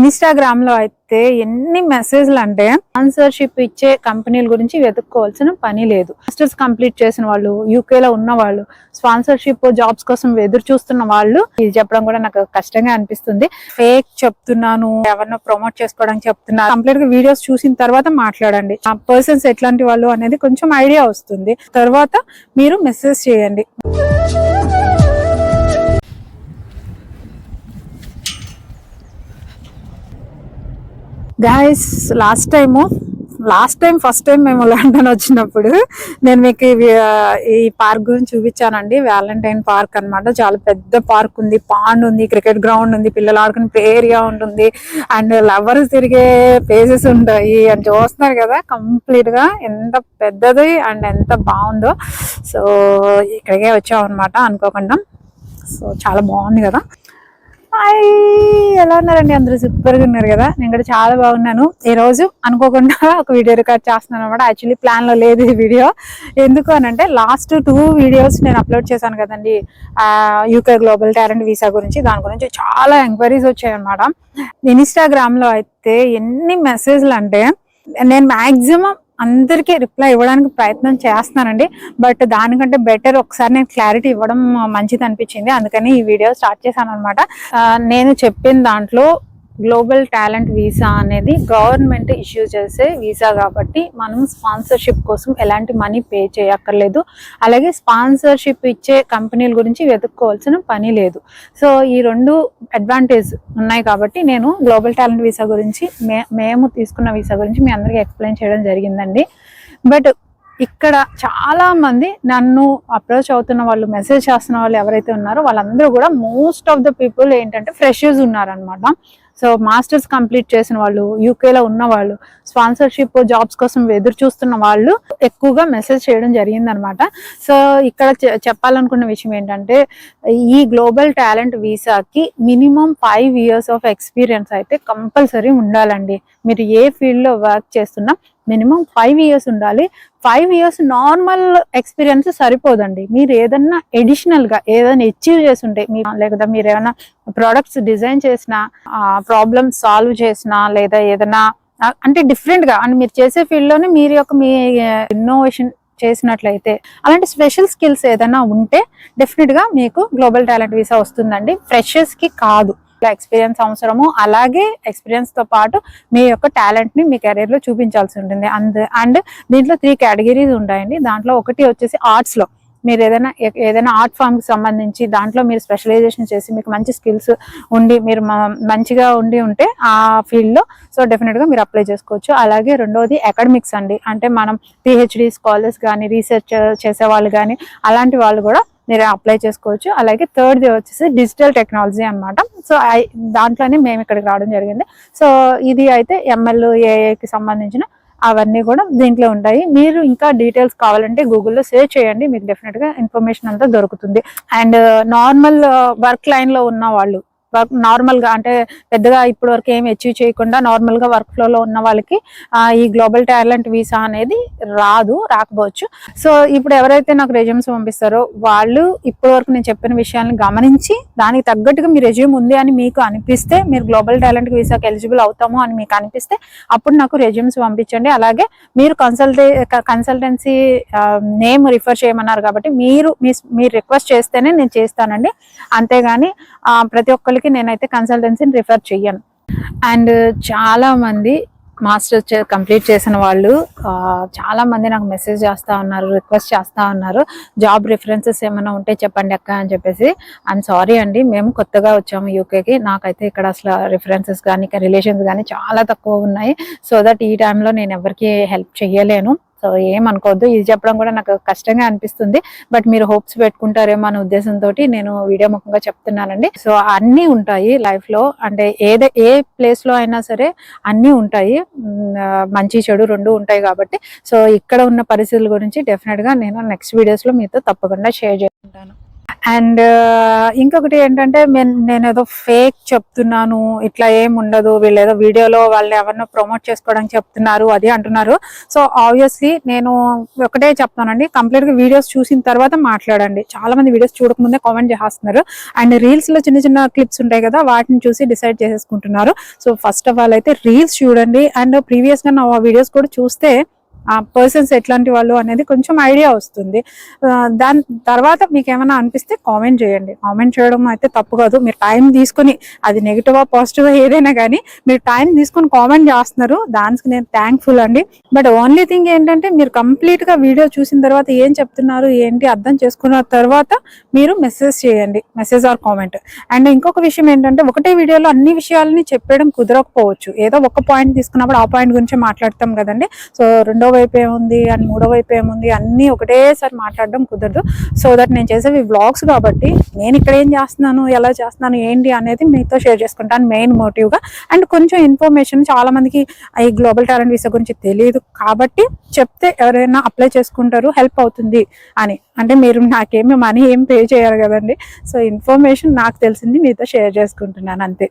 ఇన్స్టాగ్రామ్లో అయితే ఎన్ని మెసేజ్లు అంటే స్పాన్సర్షిప్ ఇచ్చే కంపెనీల గురించి వెతుక్కోవాల్సిన పని లేదు. మాస్టర్స్ కంప్లీట్ చేసిన వాళ్ళు యూకే లో ఉన్న వాళ్ళు స్పాన్సర్షిప్ జాబ్స్ కోసం ఎదురు చూస్తున్న వాళ్ళు ఇది చెప్పడం కూడా నాకు కష్టంగా అనిపిస్తుంది. ఫేక్ చెప్తున్నాను ఎవరినో ప్రమోట్ చేసుకోవడానికి చెప్తున్నా కంప్లీట్గా వీడియోస్ చూసిన తర్వాత మాట్లాడండి. ఆ పర్సన్స్ ఎట్లాంటి వాళ్ళు అనేది కొంచెం ఐడియా వస్తుంది. తర్వాత మీరు మెసేజ్ చేయండి. Guys last time last time first time మేము లండన్ వచ్చినప్పుడు నేను మీకు ఇవి, ఈ పార్క్ గురించి చూపించానండి. వ్యాలంటైన్ పార్క్ అన్నమాట. చాలా పెద్ద పార్క్ ఉంది పాండ్ ఉంది క్రికెట్ గ్రౌండ్ ఉంది పిల్లలు ఆడుకునే ప్లే ఏరియా ఉంటుంది. అండ్ లవర్స్ తిరిగే ప్లేసెస్ ఉంటాయి. అని చూస్తున్నారు కదా కంప్లీట్గా ఎంత పెద్దది అండ్ ఎంత బాగుందో. సో ఇక్కడికే వచ్చాం అనుకోకుండా. సో చాలా బాగుంది కదా. హాయ్! ఎలా ఉన్నారండి? అందరూ సూపర్గా ఉన్నారు కదా? నేను కూడా చాలా బాగున్నాను. ఈ రోజు అనుకోకుండా ఒక వీడియో రికార్డ్ చేస్తున్నాను అనమాట యాక్చువల్లీ ప్లాన్లో లేదు ఈ వీడియో. ఎందుకు అని అంటే లాస్ట్ టూ వీడియోస్ నేను అప్లోడ్ చేశాను కదండి. యూకే గ్లోబల్ టాలెంట్ వీసా గురించి. దాని గురించి చాలా ఎంక్వైరీస్ వచ్చాయి అనమాట ఇన్స్టాగ్రామ్లో అయితే ఎన్ని మెసేజ్లు అంటే నేను మాక్సిమం అందరికీ రిప్లై ఇవ్వడానికి ప్రయత్నం చేస్తున్నానండి. బట్ దానికంటే బెటర్ ఒకసారి నేను క్లారిటీ ఇవ్వడం మంచిది అనిపించింది అందుకని ఈ వీడియో స్టార్ట్ చేశాను అనమాట నేను చెప్పిన దాంట్లో గ్లోబల్ టాలెంట్ వీసా అనేది గవర్నమెంట్ ఇష్యూ చేసే వీసా కాబట్టి మనం స్పాన్సర్షిప్ కోసం ఎలాంటి మనీ పే చేయక్కర్లేదు. అలాగే స్పాన్సర్షిప్ ఇచ్చే కంపెనీల గురించి వెతుక్కోవాల్సిన పని లేదు. సో ఈ రెండు అడ్వాంటేజ్ ఉన్నాయి కాబట్టి నేను గ్లోబల్ టాలెంట్ వీసా గురించి మేము తీసుకున్న వీసా గురించి మీ అందరికీ ఎక్స్ప్లెయిన్ చేయడం జరిగిందండి. బట్ ఇక్కడ చాలా మంది నన్ను అప్రోచ్ అవుతున్న వాళ్ళు మెసేజ్ చేస్తున్న వాళ్ళు ఎవరైతే ఉన్నారో వాళ్ళందరూ కూడా మోస్ట్ ఆఫ్ ద పీపుల్ ఏంటంటే ఫ్రెషర్స్ ఉన్నారనమాట సో మాస్టర్స్ కంప్లీట్ చేసిన వాళ్ళు యూకేలో ఉన్న వాళ్ళు స్పాన్సర్షిప్ జాబ్స్ కోసం ఎదురు చూస్తున్న వాళ్ళు ఎక్కువగా మెసేజ్ చేయడం జరిగిందనమాట. సో ఇక్కడ చెప్పాలనుకున్న విషయం ఏంటంటే ఈ global talent వీసాకి minimum five years of experience అయితే కంపల్సరీ ఉండాలండి. మీరు ఏ ఫీల్డ్లో వర్క్ చేస్తున్నా మినిమం ఫైవ్ ఇయర్స్ ఉండాలి. ఫైవ్ ఇయర్స్ నార్మల్ ఎక్స్పీరియన్స్ సరిపోదండి. మీరు ఏదన్నా ఎడిషనల్గా ఏదైనా అచీవ్ చేసి ఉంటే మీ లేదా మీరు ఏమైనా ప్రోడక్ట్స్ డిజైన్ చేసిన ప్రాబ్లమ్ సాల్వ్ చేసిన లేదా ఏదైనా అంటే డిఫరెంట్గా అండ్ మీరు చేసే ఫీల్డ్లోనే మీరు యొక్క మీ ఇన్నోవేషన్ చేసినట్లయితే అలాంటి స్పెషల్ స్కిల్స్ ఏదైనా ఉంటే డెఫినెట్గా మీకు గ్లోబల్ టాలెంట్ వీసా వస్తుందండి. ఫ్రెషర్స్కి కాదు. ఎక్స్పీరియన్స్ అవసరము అలాగే ఎక్స్పీరియన్స్తో పాటు మీ యొక్క టాలెంట్ని మీ కెరీర్లో చూపించాల్సి ఉంటుంది. అండ్ అండ్ దీంట్లో త్రీ కేటగిరీస్ ఉంటాయండి. దాంట్లో ఒకటి వచ్చేసి ఆర్ట్స్లో. మీరు ఏదైనా ఏదైనా ఆర్ట్ ఫామ్కి సంబంధించి దాంట్లో మీరు స్పెషలైజేషన్ చేసి మీకు మంచి స్కిల్స్ ఉండి మీరు మంచిగా ఉండి ఉంటే ఆ ఫీల్డ్లో సో డెఫినెట్గా మీరు అప్లై చేసుకోవచ్చు. అలాగే రెండవది అకాడమిక్స్ అండి. అంటే మనం పిహెచ్డి స్కాలర్స్ కానీ రీసెర్చ్ చేసే వాళ్ళు కానీ అలాంటి వాళ్ళు కూడా మీరు అప్లై చేసుకోవచ్చు. అలాగే థర్డ్ వచ్చేసి డిజిటల్ టెక్నాలజీ అన్నమాట. సో ఐ- దాంట్లోనే మేము ఇక్కడికి రావడం జరిగింది. సో ఇది అయితే ఎంఎల్ ఏఐకి సంబంధించిన అవన్నీ కూడా దీంట్లో ఉంటాయి. మీరు ఇంకా డీటెయిల్స్ కావాలంటే గూగుల్లో సెర్చ్ చేయండి. మీకు డెఫినెట్గా ఇన్ఫర్మేషన్ అంతా దొరుకుతుంది. అండ్ నార్మల్ వర్క్ లైన్లో ఉన్న వాళ్ళు వర్క్ నార్మల్గా అంటే పెద్దగా ఇప్పటి వరకు ఏమి అచీవ్ చేయకుండా నార్మల్గా వర్క్ ఫ్లో లో ఉన్న వాళ్ళకి ఈ గ్లోబల్ టాలెంట్ వీసా అనేది రాదు రాకపోవచ్చు. సో ఇప్పుడు ఎవరైతే నాకు రెజ్యూమ్స్ పంపిస్తారో వాళ్ళు ఇప్పటి వరకు నేను చెప్పిన విషయాలను గమనించి దానికి తగ్గట్టుగా మీ రెజ్యూమ్ ఉంది అని మీకు అనిపిస్తే మీరు గ్లోబల్ టాలెంట్ వీసాకి ఎలిజిబుల్ అవుతాము అని మీకు అనిపిస్తే అప్పుడు నాకు రెజ్యూమ్స్ పంపించండి. అలాగే మీరు కన్సల్టే కన్సల్టెన్సీ నేమ్ రిఫర్ చేయమన్నారు కాబట్టి మీరు మీ మీరు రిక్వెస్ట్ చేస్తేనే నేను చేస్తానండి. అంతేగాని ప్రతి ఒక్కరికి నేనైతే కన్సల్టెన్సీని రిఫర్ చెయ్యను. అండ్ చాలా మంది మాస్టర్స్ కంప్లీట్ చేసిన వాళ్ళు చాలా మంది నాకు మెసేజ్ చేస్తా ఉన్నారు రిక్వెస్ట్ చేస్తా ఉన్నారు. జాబ్ రిఫరెన్సెస్ ఏమైనా ఉంటే చెప్పండి అక్క అని చెప్పేసి. అండ్ సారీ అండి మేము కొత్తగా వచ్చాము యూకేకి నాకైతే ఇక్కడ అసలు రిఫరెన్సెస్ కానీ రిలేషన్స్ కానీ చాలా తక్కువ ఉన్నాయి. సో దట్ ఈ టైంలో నేను ఎవరికి హెల్ప్ చేయలేను సో ఏమనుకోవద్దు. ఇది చెప్పడం కూడా నాకు కష్టంగా అనిపిస్తుంది. బట్ మీరు హోప్స్ పెట్టుకుంటారేమో అనే ఉద్దేశంతో నేను వీడియో ముఖంగా చెప్తున్నానండి. సో అన్నీ ఉంటాయి లైఫ్లో. అంటే ఏదే ఏ ప్లేస్లో అయినా సరే అన్నీ ఉంటాయి. మంచి చెడు రెండు ఉంటాయి కాబట్టి. సో ఇక్కడ ఉన్న పరిస్థితుల గురించి డెఫినెట్గా నేను నెక్స్ట్ వీడియోస్లో మీతో తప్పకుండా షేర్ చేసుకుంటాను. అండ్ ఇంకొకటి ఏంటంటే నేను ఏదో ఫేక్ చెప్తున్నాను ఇట్లా ఏం ఉండదు వీళ్ళు ఏదో వీడియోలో వాళ్ళు ఎవరినో ప్రమోట్ చేసుకోవడానికి చెప్తున్నారు అది అంటున్నారు. సో ఆబ్వియస్లీ నేను ఒకటే చెప్తానండి కంప్లీట్గా వీడియోస్ చూసిన తర్వాత మాట్లాడండి. చాలా మంది వీడియోస్ చూడకముందే కామెంట్ చేస్తున్నారు. అండ్ రీల్స్లో చిన్న చిన్న క్లిప్స్ ఉంటాయి కదా వాటిని చూసి డిసైడ్ చేసేసుకుంటున్నారు. సో ఫస్ట్ ఆఫ్ ఆల్ అయితే రీల్స్ చూడండి అండ్ ప్రీవియస్గా నా వీడియోస్ కూడా చూస్తే ఆ పర్సన్స్ ఎట్లాంటి వాళ్ళు అనేది కొంచెం ఐడియా వస్తుంది. దాని తర్వాత మీకు ఏమైనా అనిపిస్తే కామెంట్ చేయండి. కామెంట్ చేయడం అయితే తప్పు కాదు. మీరు టైం తీసుకొని అది నెగిటివా పాజిటివా ఏదైనా కానీ మీరు టైం తీసుకొని కామెంట్ చేస్తున్నారు. దానికి నేను థ్యాంక్ఫుల్ అండి. బట్ ఓన్లీ థింగ్ ఏంటంటే మీరు కంప్లీట్గా వీడియో చూసిన తర్వాత ఏం చెప్తున్నారు ఏంటి అర్థం చేసుకున్న తర్వాత మీరు మెసేజ్ చేయండి. మెసేజ్ ఆర్ కామెంట్ అండ్ ఇంకొక విషయం ఏంటంటే ఒకటే వీడియోలో అన్ని విషయాలని చెప్పడం కుదరకపోవచ్చు. ఏదో ఒక పాయింట్ తీసుకున్నప్పుడు ఆ పాయింట్ గురించి మాట్లాడతాం కదండి. సో రెండో వైపు ఏముంది అండ్ మూడో వైపు ఏముంది అన్నీ ఒకటేసారి మాట్లాడడం కుదరదు. సో దట్ నేను చేసేవి వ్లాగ్స్ కాబట్టి నేను ఇక్కడ ఏం చేస్తున్నాను ఎలా చేస్తున్నాను ఏంటి అనేది మీతో షేర్ చేసుకుంటాను మెయిన్ మోటివ్గా అండ్ కొంచెం ఇన్ఫర్మేషన్ చాలా మందికి ఈ గ్లోబల్ టాలెంట్ వీసా గురించి తెలియదు కాబట్టి చెప్తే ఎవరైనా అప్లై చేసుకుంటారు హెల్ప్ అవుతుంది అని. అంటే మీరు నాకేమి మనీ ఏం పే చేయరు కదండి. సో ఇన్ఫర్మేషన్ నాకు తెలిసింది మీతో షేర్ చేసుకుంటున్నాను అంతే.